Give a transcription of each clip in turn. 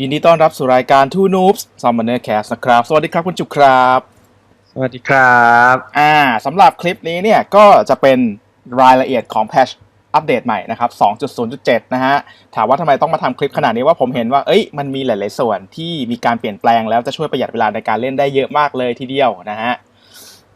ยินดีต้อนรับสู่รายการ Two Noobs Summoner Cast นะครับ สวัสดีครับคุณจุกครับ สวัสดีครับอ่าสำหรับคลิปนี้เนี่ยก็จะเป็นรายละเอียดของแพชอัปเดตใหม่นะครับ 2.0.7 นะฮะ ถามว่าทำไมต้องมาทำคลิปขนาดนี้ว่าผมเห็นว่า เอ้ย มันมีหลาย ๆ ส่วนที่มีการเปลี่ยนแปลงแล้วจะช่วยประหยัดเวลาในการเล่นได้เยอะมากเลยทีเดียวนะฮะ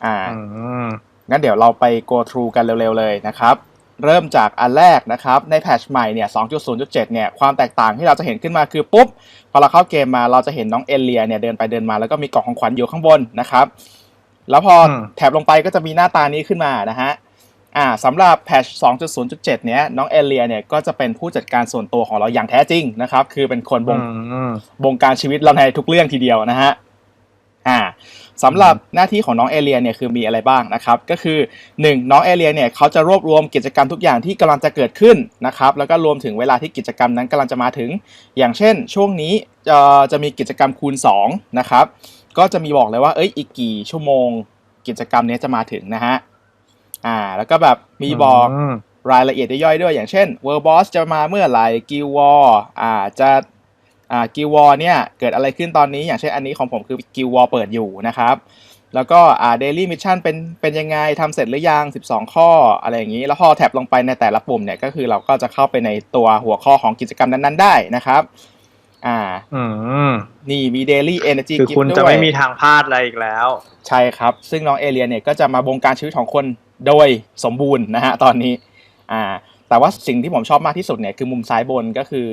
อ่าอืมงั้นเดี๋ยวเราไป go through กันเร็ว ๆ เลยนะครับ เริ่มจากอันแรกนะครับ ในแพทช์ใหม่เนี่ย 2.0.7 เนี่ย ความแตกต่างที่เราจะเห็นขึ้นมาคือปุ๊บ พอเราเข้าเกมมาเราจะเห็นน้องเอเลียเนี่ย เดินไปเดินมาแล้วก็มีกล่องของขวัญอยู่ข้างบนนะครับ แล้วพออแถบลงไปก็จะมีหน้าตานี้ขึ้นมานะฮะอ่าสำหรับแพทช์2.0.7 เนี้ยน้องเอเลียเนี่ยก็จะเป็นผู้จัดการส่วนตัวของเราอย่างแท้จริงนะครับ คือเป็นคนบงอืมบงการชีวิตเราในทุกเรื่องทีเดียวนะฮะอ่า สำหรับหน้าที่ของน้องเอเลียเนี่ยคือมีอะไรบ้างนะครับ ก็คือ 1. น้องเอเลียเนี่ยเขาจะรวบรวมกิจกรรมทุกอย่างที่กำลังจะเกิดขึ้นนะครับแล้วก็รวมถึงเวลาที่กิจกรรมนั้นกำลังจะมาถึง อย่างเช่น ช่วงนี้จะจะมีกิจกรรมคูณ2นะครับก็จะมีบอกเลยว่าเอ้ยอีกกี่ชั่วโมง กิจกรรมเนี้ยจะมาถึงนะฮะอ่าแล้วก็แบบมีบอกมรายละเอียดย่อยๆด้วยอย่างเช่น World Boss จะมาเมื่อไหร่ Guild War อ่าจะ อ่า Guild War เนี่ยเกิดอะไรขึ้นตอนนี้อย่างเช่นอันนี้ของผมคือ Guild War เปิดอยู่นะครับแล้วก็อ่า Daily Mission เป็นเป็นยังไงทำเสร็จหรือยัง 12 ข้ออะไรอย่างนี้ แล้วพอแท็บลงไปในแต่ละปุ่มเนี่ยก็คือเราก็จะเข้าไปในตัวหัวข้อของกิจกรรมนั้น ๆ ได้นะครับ อ่าอืมนี่มี Daily Energy คือ Gift คุณจะด้วยไม่มีทางพลาดอะไรอีกแล้ว ใช่ครับ ซึ่งน้องเอเลียเนี่ยก็จะมาบงการชีวิตของคนโดยสมบูรณ์นะฮะตอนนี้ อ่า แต่ว่าสิ่งที่ผมชอบมากที่สุดเนี่ยคือมุมซ้ายบนก็คือ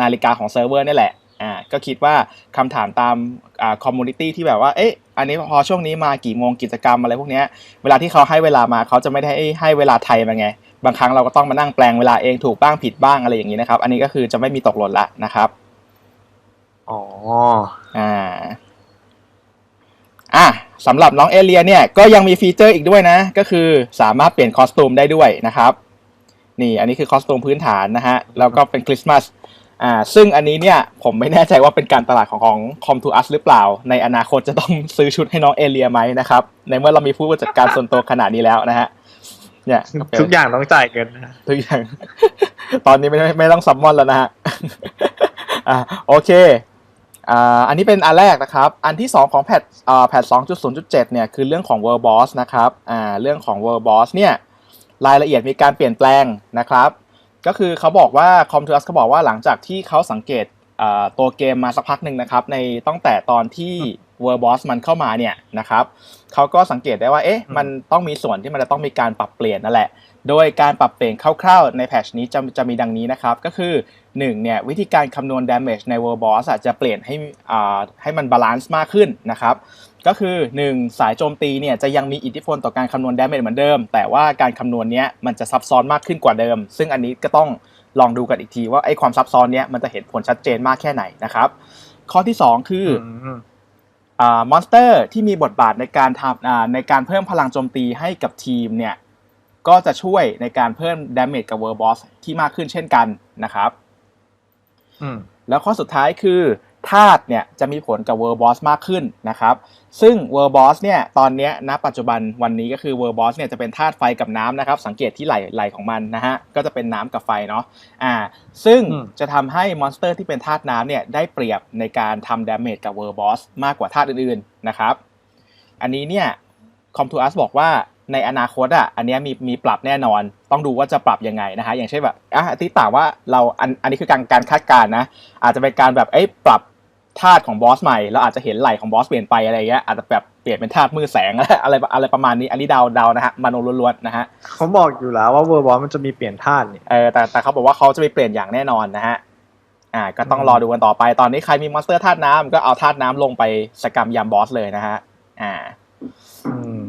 นาฬิกาของเซิร์ฟเวอร์นี่แหละอ่าก็คิดว่าคำถามตามอ่าคอมมูนิตี้ที่แบบว่าเอ๊ะอันนี้พอช่วงนี้มากี่โมงกิจกรรมอะไรพวกเนี้ยเวลาที่เขาให้เวลามาเขาจะไม่ได้ให้เวลาไทยมาไง บางครั้งเราก็ต้องมานั่งแปลงเวลาเองถูกบ้างผิดบ้างอะไรอย่างนี้นะครับ อันนี้ก็คือจะไม่มีตกหล่นละนะครับอ๋ออ่าอะสำหรับน้องเอเลียเนี่ยก็ยังมีฟีเจอร์อีกด้วยนะ ก็คือสามารถเปลี่ยนคอสตูมได้ด้วยนะครับ นี่อันนี้คือคอสตูมพื้นฐานนะฮะ แล้วก็เป็นคริสต์มาส อ่าซึ่งอันนี้เนี่ยผมไม่แน่ใจว่าเป็นการตลาดของของ Com to Us หรือเปล่า ในอนาคตจะต้องซื้อชุดให้น้องเอเลียไหมนะครับในเมื่อเรามีผู้จัดการส่วนตัวขนาดนี้แล้วนะฮะเนี่ยเป็นทุกอย่างต้องจ่ายเงินนะทุกอย่าง ตอนนี้ไม่ไม่ไม่ต้องซัมมอนแล้วนะฮะอ่าโอเคอ่าอันนี้เป็นอันแรกนะครับ อันที่ 2 ของแพทอ่าแพท2.0.7เนี่ยคือเรื่องของ World Boss นะครับอ่าเรื่องของ World Boss เนี่ยรายละเอียดมีการเปลี่ยนแปลงนะครับ ก็คือเขาบอกว่า c o m t u s เขาบอกว่าหลังจากที่เขาสังเกตอ่าตัวเกมมาสักพักหนึ่งนะครับ ในตั้งแต่ตอนที่ World Boss มันเข้ามาเนี่ยนะครับเขาก็สังเกตได้ว่าเอ๊ะมันต้องมีส่วนที่มันจะต้องมีการปรับเปลี่ยนนั่นแหละ โดยการปรับเปลี่ยนคร่าวๆ ในแพทชนี้จะจะมีดังนี้นะครับ ก็คือ 1. เนี่ยวิธีการคำนวณ damage ใน World Boss อะจะเปลี่ยนให้อ่าให้มันบาลานซ์มากขึ้นนะครับ ก็คือ 1. สายโจมตีเนี่ยจะยังมีอิทธิพลต่อการคำนวณ damage เหมือนเดิม แต่ว่าการคำนวณเนี้ยมันจะซับซ้อนมากขึ้นกว่าเดิม ซึ่งอันนี้ก็ต้องลองดูกันอีกทีว่าไอ้ความซับซ้อนเนี้ยมันจะเห็นผลชัดเจนมากแค่ไหนนะครับ ข้อที่ 2 คือออืมอ่ามอนสเตอร์ที่มีบทบาทในการทำอ่าในการเพิ่มพลังโจมตีให้กับทีมเนี่ยก็จะช่วยในการเพิ่ม damage กับ World Boss ที่มากขึ้นเช่นกันนะครับอืมแล้วข้อสุดท้ายคือธาตุเนี่ยจะมีผลกับ World Boss มากขึ้นนะครับ ซึ่ง World Boss เนี่ยตอนเนี้ยณปัจจุบันวันนี้ก็คือ World Boss เนี่ยจะเป็นธาตุไฟกับน้ำนะครับ สังเกตที่ไหลไหลของมันนะฮะก็จะเป็นน้ำกับไฟเนาะอ่าซึ่งอืมจะทำให้มอนสเตอร์ที่เป็นธาตุน้ำเนี่ยได้เปรียบในการทำ damage กับ World Boss มากกว่าธาตุอื่นๆนะครับ อันนี้เนี่ย Com to Us บอกว่าในอนาคตอะอันเนี้ยมีมีปรับแน่นอน ต้องดูว่าจะปรับยังไงนะฮะอย่างเช่นแบบอะที่ต่างว่าเราอันอันนี้คือการการคาดการณ์นะอาจจะเป็นการแบบเอ้ยปรับ ธาตุของบอสใหม่เราอาจจะเห็นไหลของบอสเปลี่ยนไปอะไรเงี้ยอาจจะแบบเปลี่ยนเป็นธาตุมือแสงอะไรอะไรประมาณนี้อันนี้เดาเดานะฮะมโนล้วนๆนะฮะเขาบอกอยู่แล้วว่าเวอร์บอลมันจะมีเปลี่ยนธาตุนี่เออแต่แต่เขาบอกว่าเขาจะไปเปลี่ยนอย่างแน่นอนนะฮะอ่าก็ต้องอืมรอดูกันต่อไปตอนนี้ใครมีมอนสเตอร์ธาตุน้ำก็เอาธาตุน้ำลงไปสกรรมยามบอสเลยนะฮะอ่าอืม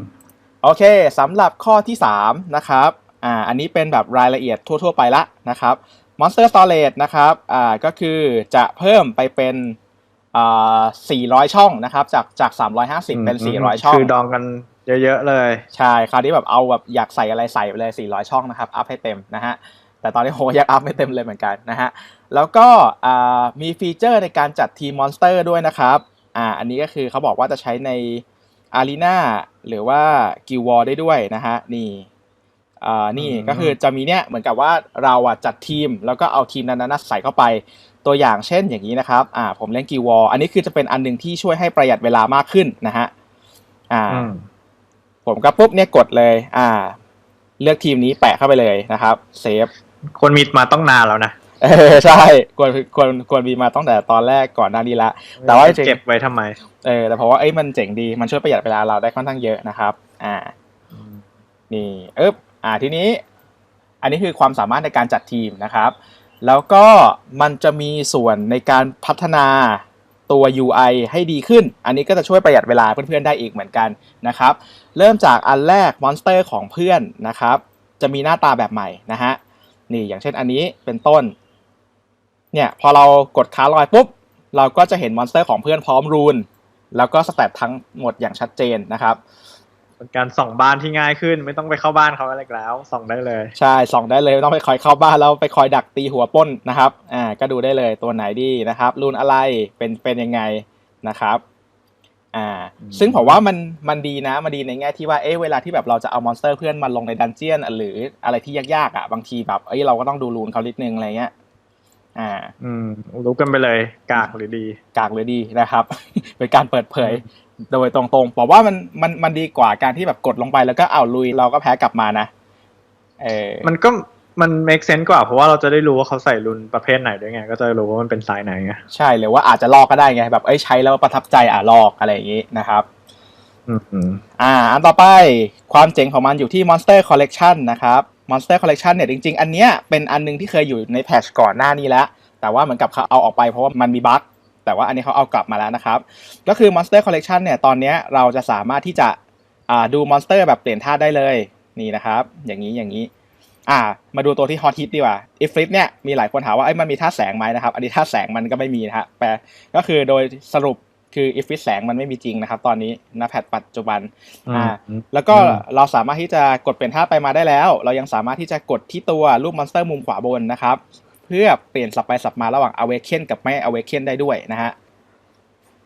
โอเคสำหรับข้อที่3นะครับอ่าอันนี้เป็นแบบรายละเอียดทั่ว ๆ ไปละนะครับ Monster Storage นะครับอ่าก็คือจะเพิ่มไปเป็นอ่า 400 ช่องนะครับ จากจาก 350 เป็น 400 ช่อง คือดองกันเยอะๆเลย ใช่ คราวนี้แบบเอาแบบอยากใส่อะไรใส่ไปเลย 400 ช่องนะครับ อัพให้เต็มนะฮะ แต่ตอนนี้โหอยากอัพไม่เต็มเลยเหมือนกันนะฮะ แล้วก็อ่ามีฟีเจอร์ในการจัดทีมมอนสเตอร์ด้วยนะครับ อ่า อันนี้ก็คือเขาบอกว่าจะใช้ในอารีนาหรือว่ากิววอลได้ด้วยนะฮะ นี่อ่านี่อืมก็คือจะมีเนี่ยเหมือนกับว่าเราอะจัดทีม แล้วก็เอาทีมนั้นๆใส่เข้าไป ตัวอย่างเช่นอย่างนี้นะครับอ่าผมเล่นกีวอลอันนี้คือจะเป็นอันหนึ่งที่ช่วยให้ประหยัดเวลามากขึ้นนะฮะอ่าอืมผมก็ปุ๊บเนี่ยกดเลย อ่า เลือกทีมนี้แปะเข้าไปเลยนะครับเซฟคนมีมาต้องนานแล้วนะเออใช่ควรควรควรมีมาตั้งแต่ตอนแรกก่อนหน้านี้ละ แต่ว่าจริงเก็บไว้ทำไม เออแต่เพราะว่าเอ้ยมันเจ๋งดีมันช่วยประหยัดเวลาเราได้ค่อนข้างเยอะนะครับ อ่า นี่เอ๊บอ่าทีนี้ อันนี้คือความสามารถในการจัดทีมนะครับ แล้วก็มันจะมีส่วนในการพัฒนาตัว UI ให้ดีขึ้น อันนี้ก็จะช่วยประหยัดเวลาเพื่อนๆได้อีกเหมือนกันนะครับ เริ่มจากอันแรกมอนสเตอร์ของเพื่อนนะครับ จะมีหน้าตาแบบใหม่นะฮะ นี่อย่างเช่นอันนี้เป็นต้น เนี่ยพอเรากดค้าลอยปุ๊บ เราก็จะเห็นมอนสเตอร์ของเพื่อนพร้อมรูน แล้วก็สแตททั้งหมดอย่างชัดเจนนะครับ เป็นการส่องบ้านที่ง่ายขึ้น ไม่ต้องไปเข้าบ้านเขาอะไรแล้วส่องได้เลย ใช่ส่องได้เลยไม่ต้องไปคอยเข้าบ้านแล้วไปคอยดักตีหัวปล้นนะครับอ่าก็ดูได้เลยตัวไหนดีนะครับรูนอะไรเป็นเป็นยังไงนะครับอ่าอืมซึ่งผมว่ามันมันดีนะมันดีในแง่ที่ว่าเอ๊ะเวลาที่แบบเราจะเอามอนสเตอร์เพื่อนมาลงในดันเจียน หรืออะไรที่ยากๆอะบางทีแบบเอ้ยเราก็ต้องดูรูนเขานิดนึงอะไรเงี้ยอ่า อืมรู้กันไปเลย กากหรือดี กากหรือดีนะครับ เป็นการเปิดเผย โดยตรงๆผมว่ามันมันมันดีกว่าการที่แบบกดลงไปแล้วก็เอาลุยเราก็แพ้กลับมานะเออมันก็มัน make sense กว่าเพราะว่าเราจะได้รู้ว่าเขาใส่รุนประเภทไหนด้วยไง ก็จะรู้ว่ามันเป็นสายไหนไงใช่หรือว่าอาจจะลอกก็ได้ไง แบบเอ้ยใช้แล้วประทับใจอะลอกอะไรอย่างนี้นะครับอืมอืมอ่า อันต่อไปความเจ๋งของมันอยู่ที่ Monster Collection นะครับ Monster Collection เนี่ยจริง ๆ อันเนี้ยเป็นอันหนึงที่เคยอยู่ในแพทชก่อนหน้านี้แล้ว แต่ว่าเหมือนกับเขาเอาออกไปเพราะว่ามันมีบั๊ก แต่ว่าอันนี้เขาเอากลับมาแล้วนะครับ ก็คือ Monster Collection เนี่ยตอนเนี้ยเราจะสามารถที่จะอ่าดูมอนสเตอร์แบบเปลี่ยนท่าได้เลยนี่นะครับ อย่างนี้อย่างนี้อ่ามาดูตัวที่ฮอตฮิตดีกว่าอีฟลิปเนี่ยมีหลายคนถามว่าไอ้ยมันมีท่าแสงไหมนะครับ อันนี้ท่าแสงมันก็ไม่มีนะฮะแปลก็คือโดยสรุปคืออีฟลิปแสงมันไม่มีจริงนะครับ ตอนนี้ณแพทปัจจุบันอ่าแล้วก็อืมเราสามารถที่จะกดเปลี่ยนท่าไปมาได้แล้ว เรายังสามารถที่จะกดที่ตัวรูปมอนสเตอร์มุมขวาบนนะครับเพื่อเปลี่ยนสับไปสับมาระหว่าง awaken กับไม่ awaken ได้ด้วยนะฮะ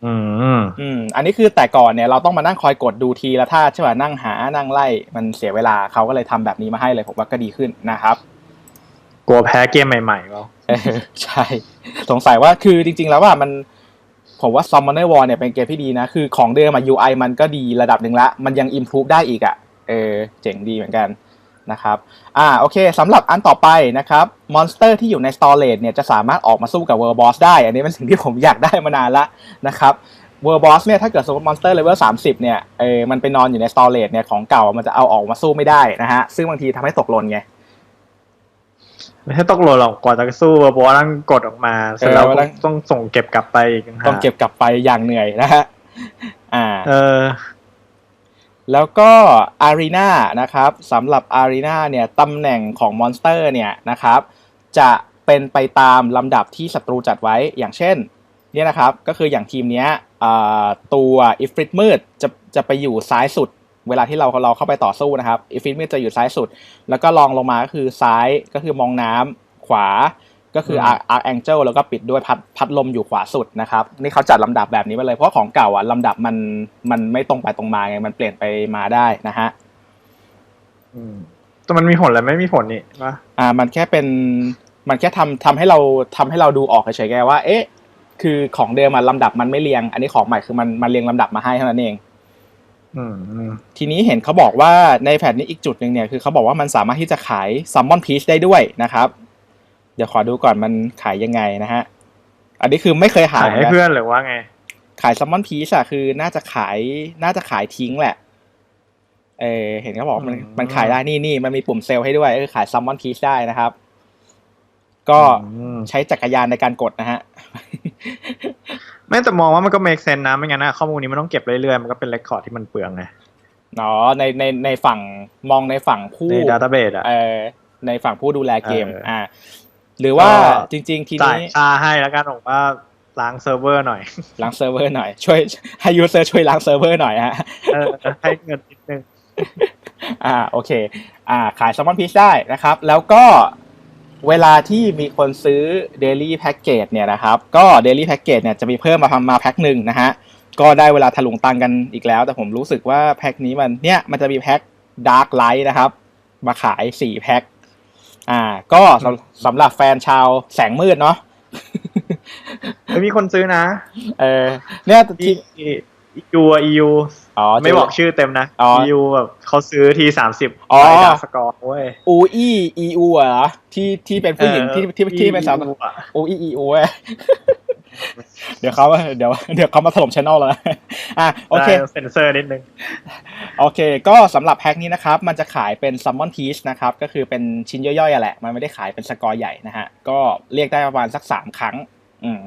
อืมอืมอันนี้คือแต่ก่อนเนี่ยเราต้องมานั่งคอยกดดูทีละท่าใช่ป่ะนั่งหานั่งไล่มันเสียเวลาเขาก็เลยทำแบบนี้มาให้เลยผมว่าก็ดีขึ้นนะครับกลัวแพ้เกมใหม่ๆเปล่าเออใช่ สงสัยว่าคือจริง ๆ แล้วว่ามันผมว่า Summoner War เนี่ยเป็นเกมที่ดีนะ คือของเดิมอะ UI มันก็ดีระดับหนึ่งละ มันยัง improve ได้อีกอะเออ เจ๋งดีเหมือนกัน นะครับอ่าโอเคสำหรับอันต่อไปนะครับมอนสเตอร์ที่อยู่ใน Storage เนี่ยจะสามารถออกมาสู้กับ World Boss ได้ อันนี้เป็นสิ่งที่ผมอยากได้มานานละนะครับ World Boss เนี่ยถ้าเกิดสมมติมอนสเตอร์เลเวล30เนี่ยเออมันไปนอนอยู่ใน Storage เนี่ยของเก่ามันจะเอาออกมาสู้ไม่ได้นะฮะซึ่งบางทีทำให้ตกหล่นไงไม่ใช่ต้องโหลดหรอกกว่าจะสู้เพราะว่าต้องกดออกมาเสร็จแล้วเออต้องต้องส่งเก็บกลับไปอีกต่างหากต้องเก็บกลับไปอย่างเหนื่อยนะฮะอ่า เออ แล้วก็ Arena นะครับสำหรับ Arena เนี่ยตำแหน่งของมอนสเตอร์เนี่ยนะครับจะเป็นไปตามลำดับที่ศัตรูจัดไว้อย่างเช่นเนี่ยนะครับก็คืออย่างทีมเนี้ยตัวอิฟริตมืดจะจะไปอยู่ซ้ายสุด เวลาที่เราเราเข้าไปต่อสู้นะครับอิฟริตมืดจะอยู่ซ้ายสุด แล้วก็ลองลงมาก็คือซ้ายก็คือมองน้ำขวา ก็คืออืมอาร์แองเจิลแล้วก็ปิดด้วยพัดพัดลมอยู่ขวาสุดนะครับนี่เขาจัดลำดับแบบนี้มาเลยเพราะของเก่าอะลำดับมันมันไม่ตรงไปตรงมาไงมันเปลี่ยนไปมาได้นะฮะอืมแต่มันมีผลอะไรไม่มีผลนี่ปะอ่า มันแค่เป็นมันแค่ทำทำให้เราทำให้เราดูออกเฉยๆไงว่า เอ๊ะ คือของเดิมอะลำดับมันไม่เรียง อันนี้ของใหม่คือมันมันเรียงลำดับมาให้เท่านั้นเองอืมอืมทีนี้เห็นเขาบอกว่าในแผ่นนี้อีกจุดหนึ่งเนี่ยคือเขาบอกว่ามันสามารถที่จะขายซัมมอนพีชได้ด้วยนะครับ เดี๋ยวขอดูก่อนมันขายยังไงนะฮะ อันนี้คือไม่เคยหาขายยให้นะเพื่อนหรือว่าไง ขายซัมมอนพีชอะคือน่าจะขายน่าจะขายทิ้งแหละ เออเห็นเขาบอกมันอืมมันขายได้นี่นี่มันมีปุ่มเซลล์ให้ด้วยเออขายซัมมอนพีชได้นะครับ ก็อืมใช้จักรยานในการกดนะฮะไม่แต่มองว่ามันก็ make sense นะไม่งั้นนะข้อมูลนี้มันต้องเก็บเรื่อยๆมันก็เป็น record ที่มันเปลืองไงเนาะในในในฝั่งมองในฝั่งผู้ใน database อะเออในฝั่งผู้ดูแลเกมเอออ่อ่า หรือว่าก็จริง ๆ ทีจ่ายนี้ค่าให้แล้วกันบอกว่าล้างเซิร์ฟเวอร์หน่อย ล้างเซิร์ฟเวอร์หน่อย ช่วยให้ยูเซอร์ช่วยล้างเซิร์ฟเวอร์หน่อยฮะเออให้เงินนิดนึงอ่าโอเค อ่าขาย s ซ l m o n Peach ได้นะครับ แล้วก็เวลาที่มีคนซื้อ Daily Package เนี่ยนะครับ ก็ Daily Package เนี่ยจะมีเพิ่มมาทำมาแพ็คหนึ่งนะฮะ ก็ได้เวลาถลุงตังกันอีกแล้ว แต่ผมรู้สึกว่าแพ็คนี้มันเนี่ยมันจะมีแพ็ค Dark Light นะครับ มาขายสี่แพ็ค อ่า ก็สำสำหรับแฟนชาวแสงมืดเนาะไม่มีคนซื้อนะ เออ เนี่ยอีที่ยูอะ EU อ๋อไม่บอกชื่อเต็มนะอ๋อ EU แบบเขาซื้อทีสามสิบอ๋อไดาสกอร์เว้ยอูอี้อีอูเหรอที่ที่เป็นผู้หญิงที่ที่ที่เป็นสาว EU อะอูอี้อีอูเว้ยเดี๋ยวเขาเดี๋ยวเดี๋ยวเขามาถล่มช anel แล้วนะอะโอเคได้เซนเซอร์นิดนึง โอเค ก็สำหรับแพ็คนี้นะครับ มันจะขายเป็น Summon Piece นะครับ ก็คือเป็นชิ้นย่อยๆอะแหละ มันไม่ได้ขายเป็นสกอร์ใหญ่นะฮะ ก็เรียกได้ประมาณสักสามครั้ง อืม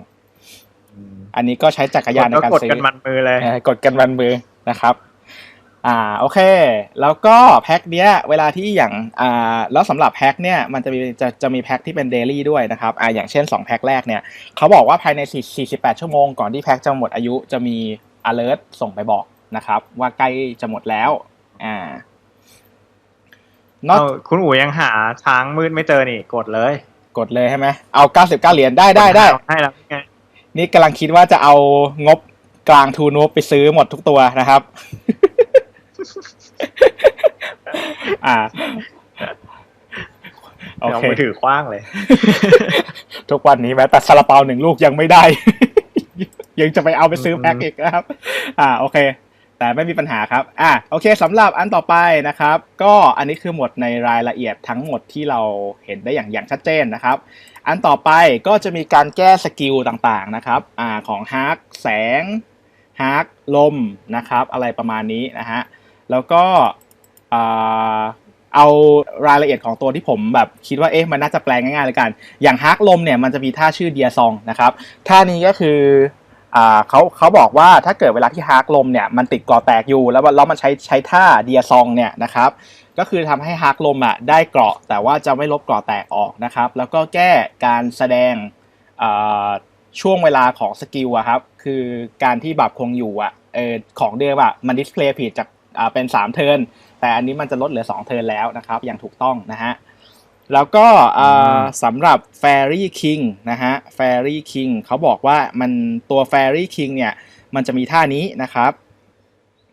อันนี้ก็ใช้จักรยานในก็การกดซื้อกันมันมือเลยเออกดกันวันมือนะครับ อ่า โอเค แล้วก็แพ็คเนี้ย เวลาที่อย่าง อ่า แล้วสำหรับแพ็คเนี่ย มันจะมี จะจะมีแพ็คที่เป็นเดลี่ด้วยนะครับ อ่า อย่างเช่น2แพ็คแรกเนี่ย เขาบอกว่าภายใน4 48ชั่วโมงก่อนที่แพ็คจะหมดอายุ จะมี alert ส่งไปบอก นะครับ ว่าใกล้จะหมดแล้ว อ่านอกเอาคุณอู๋ยังหาช้างมืดไม่เจอนี่กดเลย กดเลยใช่ไหมเอา99เหรียญได้ได้ได้ให้แล้วไงนี่กำลังคิดว่าจะเอางบกลางทูนูปไปซื้อหมดทุกตัวนะครับ อ่าโอเอาเคมือถือคว้างเลย ทุกวันนี้แม้แต่ซาลาเปาหนึ่งลูกยังไม่ได้ ยังจะไปเอาไปซื้อแพ็คอีกนะครับ อ่า โอเค แต่ไม่มีปัญหาครับ อ่าโอเคสำหรับอันต่อไปนะครับ ก็อันนี้คือหมดในรายละเอียดทั้งหมดที่เราเห็นได้อย่างอย่างชัดเจนนะครับ อันต่อไปก็จะมีการแก้สกิลต่างๆนะครับอ่าของฮาร์กแสงฮาร์กลมนะครับ อะไรประมาณนี้นะฮะ แล้วก็เอารายละเอียดของตัวที่ผมแบบคิดว่าเอ๊ะมันน่าจะแปลงง่ายๆเลยกัน อย่างฮาร์กลมเนี่ยมันจะมีท่าชื่อเดียซองนะครับ ท่านี้ก็คือ เขาเขาบอกว่าถ้าเกิดเวลาที่ฮาร์กลมเนี่ยมันติดกรอแตกอยู่ แล้วแล้วมันใช้ใช้ท่าเดียซองเนี่ยนะครับก็คือทำให้ฮาร์กลมอะได้เกราะแต่ว่าจะไม่ลบกราะแตกออกนะครับ แล้วก็แก้การแสดงช่วงเวลาของสกิลอะครับคือการที่บับคงอยู่อะเออของเดิมอะมันดิสเพลย์ผิดจากเป็น 3 เทิร์นแต่อันนี้มันจะลดเหลือ 2 เทิร์นแล้วนะครับอย่างถูกต้องนะฮะ แล้วก็อ่าสำหรับ Fairy King นะฮะ Fairy King เขาบอกว่ามันตัว Fairy King เนี่ย มันจะมีท่านี้นะครับ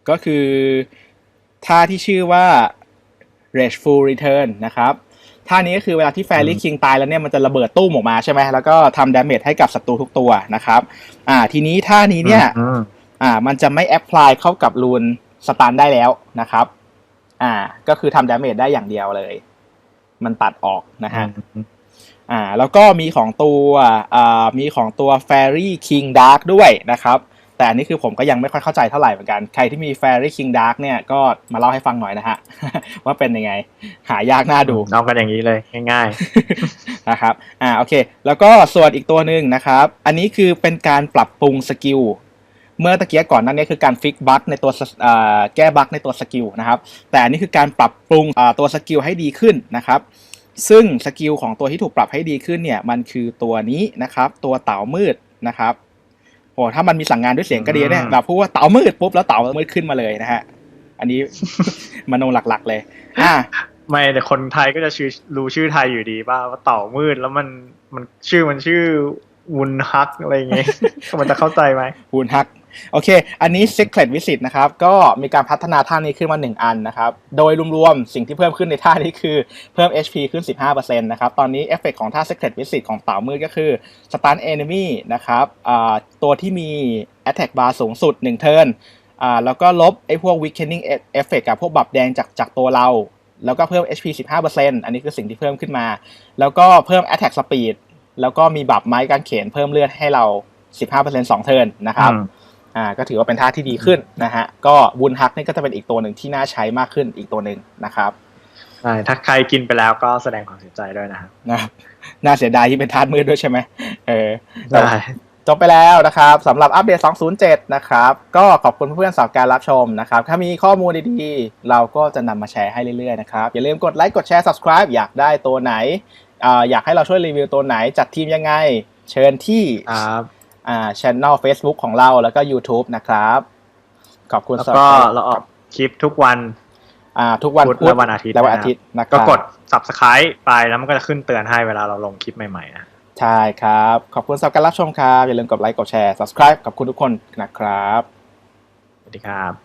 ก็คือท่าที่ชื่อว่า Rageful Return นะครับท่านี้ก็คือเวลาที่ Fairy King ตายแล้วเนี่ยมันจะระเบิดตุ้มออกมาใช่ไหมแล้วก็ทำดาเมจให้กับศัตรูทุกตัวนะครับ อ่า ทีนี้ท่านี้เนี่ยอืมอ่า มันจะไม่แอพพลายเข้ากับรูนสตันได้แล้วนะครับ อ่า ก็คือทำดาเมจได้อย่างเดียวเลย มันตัดออกนะฮะอ่าแล้วก็มีของตัวอ่ามีของตัว Fairy King Dark ด้วยนะครับ แต่อันนี้คือผมก็ยังไม่ค่อยเข้าใจเท่าไหร่เหมือนกัน ใครที่มี Fairy King Dark เนี่ยก็มาเล่าให้ฟังหน่อยนะฮะ ว่าเป็นยังไง หายากน่าดูเอากันอย่างนี้เลยง่ายนะครับอ่าโอเค แล้วก็ส่วนอีกตัวหนึ่งนะครับ อันนี้คือเป็นการปรับปรุงสกิล เมื่อตะเกียก่อนหนั้นนี้คือการฟิกบั๊กในตัวสอ่าแก้บั๊กในตัวสกิลนะครับ แต่อันนี้คือการปรับปรุงอ่าตัวสกิลให้ดีขึ้นนะครับ ซึ่งสกิลของตัวที่ถูกปรับให้ดีขึ้นเนี่ยมันคือตัวนี้นะครับ ตัวเต่ามืดนะครับโอ้ถ้ามันมีสั่งงานด้วยเสียงก็ดีเนี่ยอืมแบบพูดว่าเต่ามืดปุ๊บแล้วเต่ามืดขึ้นมาเลยนะฮะอันนี้มโนหลักๆเลยอ่าๆไม่แต่คนไทยก็จะชื่อรู้ชื่อไทยอยู่ดีป่ะว่าเต่ามืดแล้วมันมันชื่อมันชื่อวุนฮักอะไรอย่างเงี้ยมันจะเข้าใจไหมฮูนฮัก โอเค อันนี้ Secret Visit นะครับ ก็มีการพัฒนาท่านี้ขึ้นมา 1 อันนะครับ โดยรวมๆ สิ่งที่เพิ่มขึ้นในท่านี้คือเพิ่ม HP ขึ้น 15%นะครับ ตอนนี้เอฟเฟกของท่า Secret Visit ของเต่ามืดก็คือ Stun Enemy นะครับตัวที่มี Attack Bar สูงสุด 1 เทิร์นอ่าแล้วก็ลบไอ้พวก Weakening Effect กับพวกบับแดงจากจากตัวเรา แล้วก็เพิ่ม HP 15%อันนี้คือสิ่งที่เพิ่มขึ้นมา แล้วก็เพิ่ม Attack Speed แล้วก็มีบับไม้กางเขนเพิ่มเลือดให้เรา 15% 2 เทิร์นนะครับ อืมอ่าก็ถือว่าเป็นท่าที่ดีขึ้นนะฮะก็วุนฮักนี่ก็จะเป็นอีกตัวหนึ่งที่น่าใช้มากขึ้นอีกตัวหนึ่งนะครับใช่ถ้าใครกินไปแล้วก็แสดงความเสียใจด้วยนะครับนะครับน่าเสียดายที่เป็นธาตุมืดด้วยใช่ไหมเออแต่ได้จบไปแล้วนะครับสำหรับอัปเดต 207 นะครับ ก็ขอบคุณเพื่อนๆสำหรับการรับชมนะครับ ถ้ามีข้อมูลดีๆ เราก็จะนำมาแชร์ให้เรื่อยๆนะครับ อย่าลืมกดไลค์กดแชร์ subscribe อยากได้ตัวไหนอ่าอยากให้เราช่วยรีวิวตัวไหน จัดทีมยังไง เชิญที่ครับ อ่า channel Facebook ของเราแล้วก็ YouTube นะครับ ขอบคุณแล้วสำหรับก็การเราออกคลิปทุกวันอ่าทุกวันพุธและวันอาทิตย์และวันนะครับอาทิตย์นะคก็รับกด subscribe ไปแล้วมันก็จะขึ้นเตือนให้เวลาเราลงคลิปใหม่ๆนะใช่ครับ ขอบคุณสำหรับการรับชมครับ อย่าลืมกดไลค์กดแชร์ subscribe ขอบคุณทุกคนนะครับ สวัสดีครับ